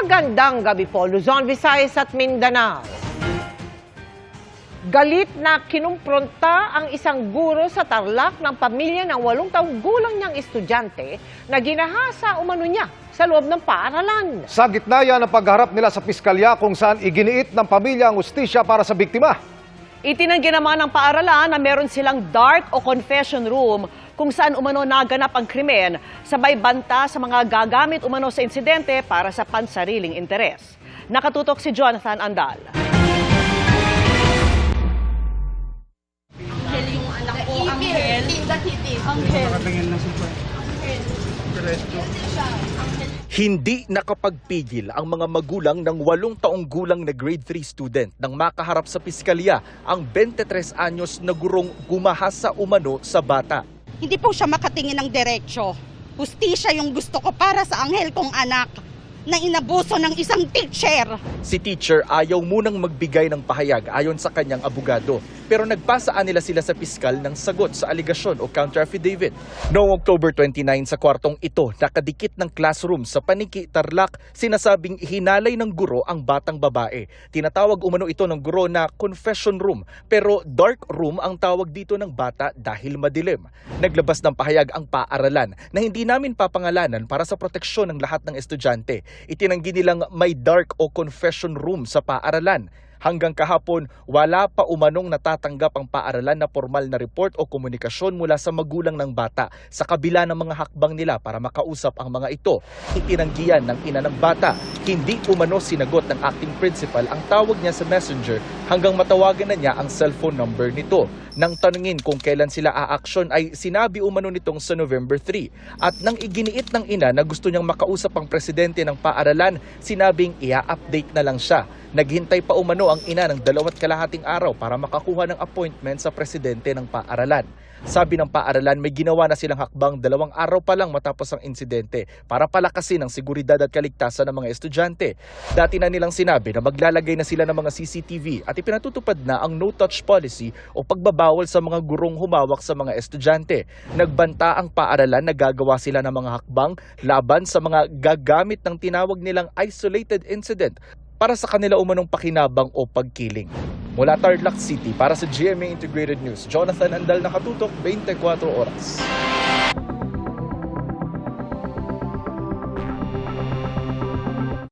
Magandang gabi po, Luzon, Visayas at Mindanao. Galit na kinumpronta ang isang guro sa tarlak ng pamilya ng walong taong gulang niyang estudyante na ginahasa umano niya sa loob ng paaralan. Sa gitna yan ang pagharap nila sa piskalya kung saan iginiit ng pamilya ang ustisya para sa biktima. Itinanggi naman ng paaralan na meron silang dark o confession room kung saan umano naganap ang krimen, sabay banta sa mga gagamit umano sa insidente para sa pansariling interes. Nakatutok si Jonathan Andal. Angel yung anak ko, Angel. Angel. Hindi nakapagpigil ang mga magulang ng walong taong gulang na grade 3 student nang makaharap sa piskalya ang 23 anyos na gurong gumahasa umano sa bata. Hindi po siya makatingin ng diretsyo. Hustisya yung gusto ko para sa Angel kong anak na inabuso ng isang teacher. Si teacher ayaw munang magbigay ng pahayag ayon sa kanyang abogado pero nagpasaan nila sila sa piskal ng sagot sa aligasyon o counter affidavit. Noong October 29 sa kwartong ito, nakadikit ng classroom sa Paniki, Tarlac, sinasabing hinalay ng guro ang batang babae. Tinatawag umano ito ng guro na confession room pero dark room ang tawag dito ng bata dahil madilim. Naglabas ng pahayag ang paaralan na hindi namin papangalanan para sa proteksyon ng lahat ng estudyante. Itinanggi nilang may dark o confession room sa paaralan. Hanggang kahapon, wala pa umanong natatanggap ang paaralan na formal na report o komunikasyon mula sa magulang ng bata sa kabila ng mga hakbang nila para makausap ang mga ito. Itinanggihan ng ina ng bata, hindi umano sinagot ng acting principal ang tawag niya sa messenger hanggang matawagan na niya ang cellphone number nito. Nang tanungin kung kailan sila a-action ay sinabi umano nitong sa November 3. At nang iginiit ng ina na gusto niyang makausap ang presidente ng paaralan, sinabing ia-update na lang siya. Naghintay pa umano ang ina ng dalawat kalahating araw para makakuha ng appointment sa presidente ng paaralan. Sabi ng paaralan, may ginawa na silang hakbang dalawang araw pa lang matapos ang insidente para palakasin ang seguridad at kaligtasan ng mga estudyante. Dati na nilang sinabi na maglalagay na sila ng mga CCTV at ipinatutupad na ang no-touch policy o pagbabawal sa mga gurong humawak sa mga estudyante. Nagbanta ang paaralan na gagawa sila ng mga hakbang laban sa mga gagamit ng tinawag nilang isolated incident para sa kanila umanong pakinabang o pagkiling. Mula Tarlac City para sa GMA Integrated News, Jonathan Andal nakatutok 24 oras.